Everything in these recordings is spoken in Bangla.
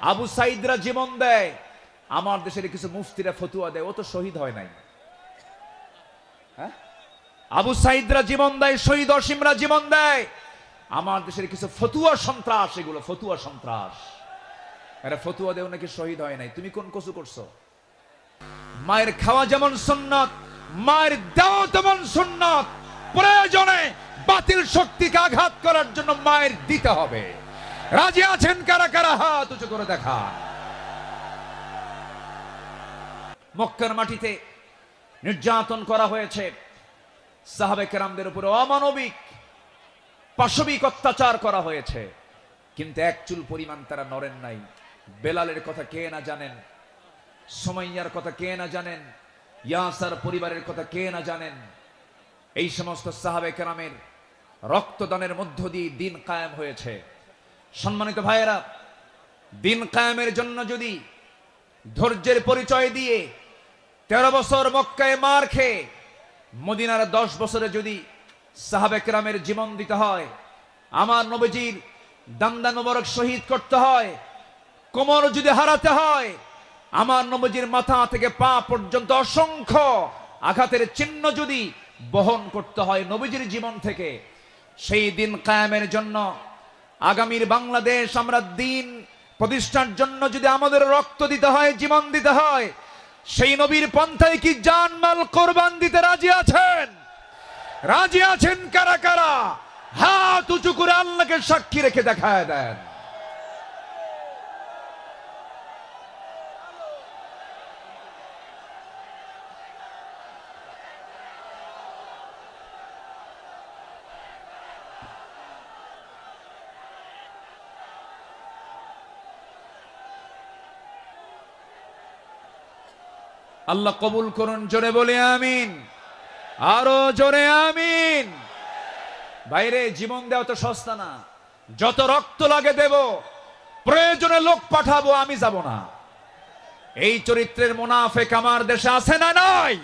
আবু সাইদরা জীবন দেয়, আমার দেশের কিছু মুফতিরা ফতুয়া দেয়, ও তো শহীদ হয় নাই। হ্যাঁ? আবু সাইদরা জীবন দেয়, শহীদ অসীমরা জীবন দেয়, আমার দেশের কিছু ফতুয়া সন্ত্রাস, এগুলো ফতুয়া সন্ত্রাস। এরা ফতুয়া দেও নাকি শহীদ হয় নাই। তুমি কোন কসু করছ? মায়ের খাওয়া যেমন সুন্নত, মায়ের দেওয়া তেমন সুন্নত, প্রয়োজনে বাতিল শক্তিকে আঘাত করার জন্য মায়ের দিতে হবে। রাজি আছেন কারা কারা? হাত উঁচু করে দেখা। মক্কার মাটিতে নির্যাতন করা হয়েছে। সাহাবে কেরামদের উপরে অমানবিক, পাশবিক অত্যাচার করা হয়েছে। কিন্তু এক চুল পরিমাণ তারা নড়েন নাই। বেলালের কথা কে না জানেন? সোমাইয়ার কথা কে না জানেন? ইয়াসার পরিবারের কথা কে না জানেন? এই সমস্ত সাহাবে কেরামের রক্তদানের মধ্য দিয়ে দিন কায়েম হয়েছে। সম্মানিত ভাইয়েরা, দিন কায়েমের জন্য যদি ধৈর্যের পরিচয় দিয়ে তেরো বছর মক্কায় মার খেয়ে মদিনার দশ বছরে যদি সাহাবে কেরামের জীবন দিতে হয়, আমার নবীজির দান্দা নবরক শহীদ করতে হয়, কোমর যদি হারাতে হয়, আমার নবজির মাথা থেকে পা পর্যন্ত অসংখ্য আঘাতের চিহ্ন যদি বহন করতে হয় নবীজির জীবন থেকে, সেই দিন কায়ামের জন্য আগামীর বাংলাদেশ আমরা দিন প্রতিষ্ঠার জন্য যদি আমাদের রক্ত দিতে হয়, জীবন দিতে হয়, সেই নবীর পন্থায় কি জানমাল কোরবান দিতে রাজি আছেন? রাজি আছেন কারা কারা? হাত উঁচু করে আল্লাহকে সাক্ষী রেখে দেখায় দেন। আল্লাহ কবুল করুন, জোরে বলে আমিন। আরও জোরে আমিন। বাইরে জীবন দেওয়া তো সস্তা না। যত রক্ত লাগে দেব, প্রয়োজনে লোক পাঠাবো, আমি যাব না। এই চরিত্রের মোনাফেক আমার দেশে আছে না নাই?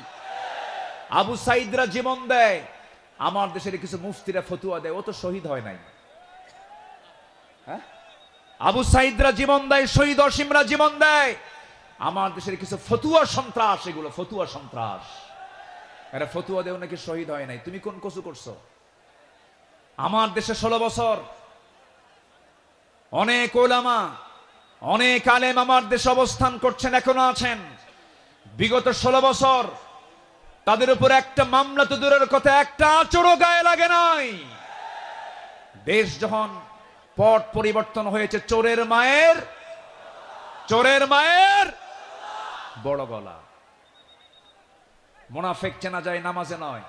আবু সাইদরা জীবন দেয়, আমার দেশের কিছু মুফতিরা ফতুয়া দেয়, ও তো শহীদ হয় নাই। হ্যাঁ? আবু সাইদরা জীবন দেয়, শহীদ অসীমরা জীবন দেয় আমার দেশের কিছু ফতুয়া সন্ত্রাস, এগুলো ফতুয়া সন্ত্রাস। এরা ফতুয়া দেও নাকি শহীদ হয় নাই? তুমি কোন কসু করছ? আমার দেশে ষোলো বছর। অনেক ওলামা, অনেক আলেম আমার দেশে অবস্থান করছেন, এখনও আছেন। বিগত ষোলো বছর, তাদের উপর একটা মামলা তো দূরের কথা, একটা আচরও গায়ে লাগে নাই। দেশ যখন পট পরিবর্তন হয়েছে, চোরের মায়ের চোরের মায়ের বড় গলা। মোনাফেক চেনা যায় নামাজে নয়,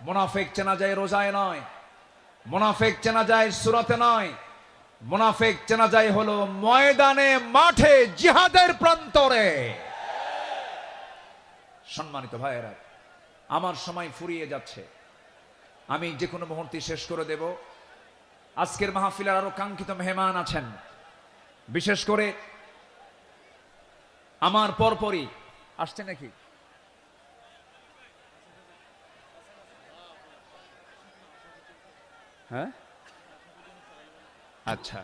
মোনাফেক চেনা যায় রোজায় নয়, মোনাফেক চেনা যায় সুরতে নয়, মোনাফেক চেনা যায় হলো ময়দানে, মাঠে, জিহাদের প্রান্তরে। সম্মানিত ভাইয়েরা, আমার সময় ফুরিয়ে যাচ্ছে। আমি যে কোনো মুহূর্তে শেষ করে দেব। আজকের মাহফিলের আরও কাঙ্ক্ষিত মেহমান আছেন। বিশেষ করে আমার পরপরই আসছে নাকি? হ্যাঁ? আচ্ছা।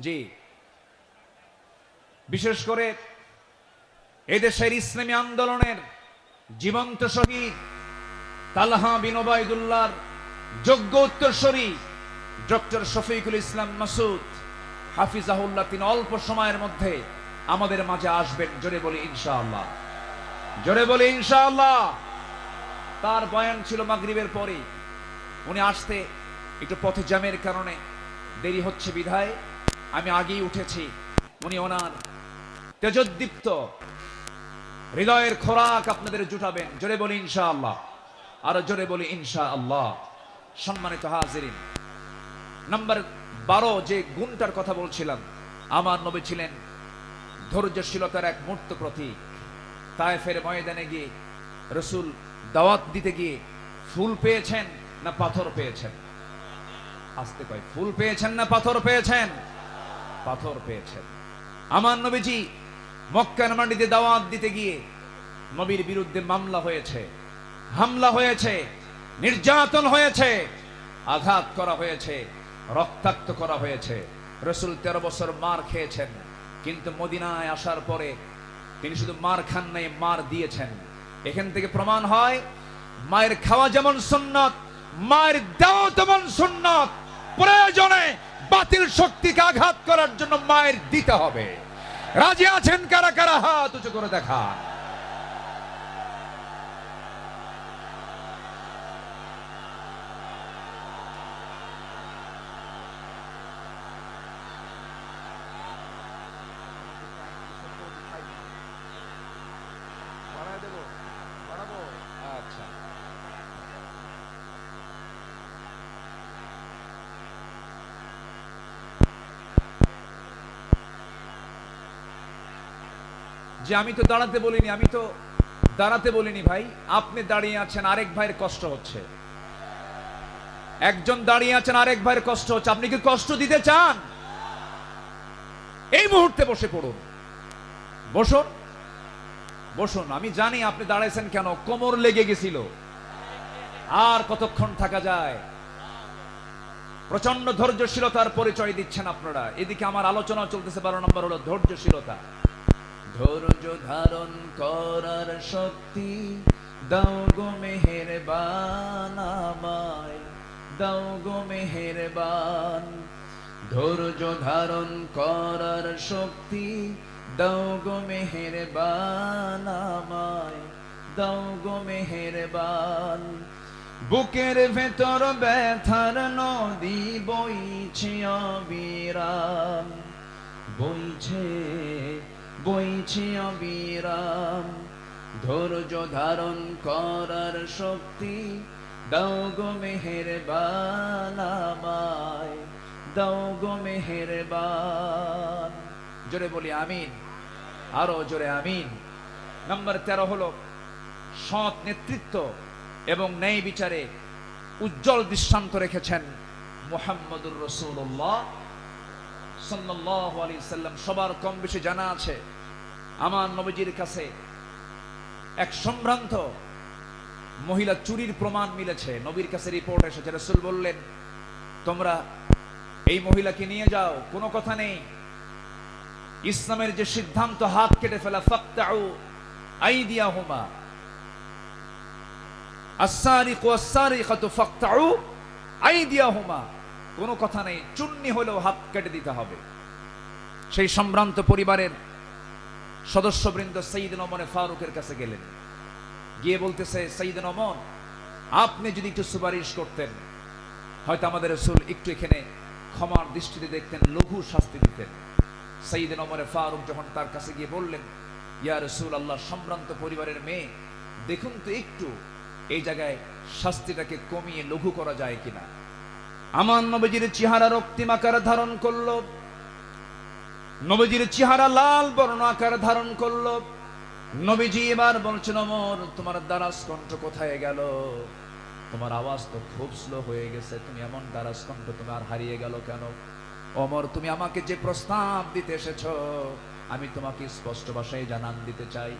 জি। বিশেষ করে এদেশের ইসলামী আন্দোলনের জীবন্ত শহীদ তালহা বিন ওবায়দুল্লাহর যোগ্য উত্তরসূরি ডক্টর শফিকুল ইসলাম মাসুদ হাফিজাহুল্লাহ, তিনি অল্প সময়ের মধ্যে আমাদের মাঝে আসবেন, জোরে বলি ইনশাআল্লাহ। জোরে বলি ইনশাআল্লাহ। তার বয়ান ছিল মাগরিবের পরে। উনি আসতে একটু পথে জ্যামের কারণে দেরি হচ্ছে বিধায়। আমি আগেই উঠেছি। উনি ওনার তেজোদ্দীপ্ত হৃদয়ের খোরাক আপনাদের জুটাবেন। জোরে বলি ইনশাআল্লাহ। আরও জোরে বলি ইনশাআল্লাহ। সম্মানিত হাজিরিন, নাম্বার বারো যে গুণটার কথা বলছিলাম, আমার নবী ছিলেন ধৈর্যশীলতার এক মূর্ত প্রতীক। তায়েফের ময়দানে গিয়ে রসুল দাওয়াত দিতে গিয়ে ফুল পেয়েছেন না পাথর পেয়েছেন? আসতে কয়, ফুল পেয়েছেন না পাথর পেয়েছেন? পাথর পেয়েছেন। আমার নবীজি মক্কার মাটিতে দাওয়াত দিতে গিয়ে নবীর বিরুদ্ধে মামলা হয়েছে, হামলা হয়েছে, নির্যাতন হয়েছে, আঘাত করা হয়েছে, রক্তাক্ত করা হয়েছে। রসুল তেরো বছর মার খেয়েছেন। কিন্তু মদিনায় আসার পরে তিনি শুধু মার খান নাই, মার দিয়েছেন। এখান থেকে প্রমাণ হয়, মায়ের খাওয়া যেমন সুন্নত, মায়ের দেওয়া তেমন সুন্নত। প্রয়োজনে বাতিল শক্তিকে আঘাত করার জন্য মায়ের দিতে হবে। রাজি আছেন কারা কারা? হাত উঁচু করে দেখা আচ্ছা যে আমি তো দাঁড়াতে বলিনি, আমি তো দাঁড়াতে বলিনি ভাই। আপনি দাঁড়িয়ে আছেন, আরেক ভাইয়ের কষ্ট হচ্ছে। একজন দাঁড়িয়ে আছেন, আরেক ভাইয়ের কষ্ট হচ্ছে। আপনি কি কষ্ট দিতে চান? এই মুহূর্তে বসে পড়ুন। বসুন। বসুন। আমি জানি আপনি দাঁড়াইছেন কেন, কোমর লেগে গেছিল। আর কতক্ষণ থাকা যায়? প্রচণ্ড ধৈর্যশীলতার পরিচয় দিচ্ছেন আপনারা। এদিকে আমার আলোচনা চলতেছে, বারো নম্বর হলো ধৈর্যশীলতা। ধৈর্য ধারণ করার শক্তি দাও গো মেহেরবান আমায়, দাও গো মেহেরবান। ধৈর্য ধারণ করার শক্তি দাও গো মেহেরবান আমায়, দাও গো মেহেরবান। বুকের ভেতর ব্যথার নদী বইছে অবিরাম, বইছে বইছে অবিরাম। ধৈর্য ধারণ করার শক্তি দাও গো মেহেরবান আমায়, দাও গো মেহেরবান। জোরে বলি আমিন, আরও জোরে আমিন। নাম্বার তেরো হলো সৎ নেতৃত্ব এবং ন্যায় বিচারে উজ্জ্বল দৃষ্টান্ত রেখেছেন মোহাম্মদুর রসুল্লাহ সাল্লাম, সবার কম বেশি জানা আছে, আমার নবীজির কাছে এক সম্ভ্রান্ত মহিলা চুরির প্রমাণ মিলেছে। নবীর কাছে রিপোর্ট এসেছে, রসুল বললেন, তোমরা এই মহিলাকে নিয়ে যাও, কোনো কথা নেই। ইসলামের যে সিদ্ধান্ত, হাত কেটে ফেলা ফাক্তাউ আসারিকাতু ফাক্তাউ আইদিয়াহুমা। কোনো কথা নেই, চুন্নি হলেও হাত কেটে দিতে হবে। সেই সম্ভ্রান্ত পরিবারের সদস্যবৃন্দ সঈদ নমনে ফারুকের কাছে গেলেন। গিয়ে বলতেছে সঈদ নমন আপনি যদি একটু সুপারিশ করতেন, হয়তো আমাদের রসুল একটু এখানে ক্ষমার দৃষ্টিতে দেখতেন, লঘু শাস্তি দিতেন। সঈদ নমরে ফারুক যখন তার কাছে গিয়ে বললেন, ইয়া রসুল আল্লাহ সম্ভ্রান্ত পরিবারের মেয়ে, দেখুন তো একটু, এই জায়গায় শাস্তিটাকে কমিয়ে লঘু করা যায় কিনা? আমার নবীজির চেহারা রক্তিম আকার ধারণ করল। নবীজির চেহারা লাল বর্ণ আকার ধারণ করল। নবীজি এবার বলছেন, অমর, তোমার দ্বারাস কণ্ঠ কোথায় গেল? তোমার আওয়াজ তো খুব স্লো হয়ে গেছে। তুমি এমন দ্বারাস কণ্ঠ তোমার হারিয়ে গেল কেন? অমর, তুমি আমাকে যে প্রস্তাব দিতে এসেছ, আমি তোমাকে স্পষ্ট ভাষায় জানান দিতে চাই।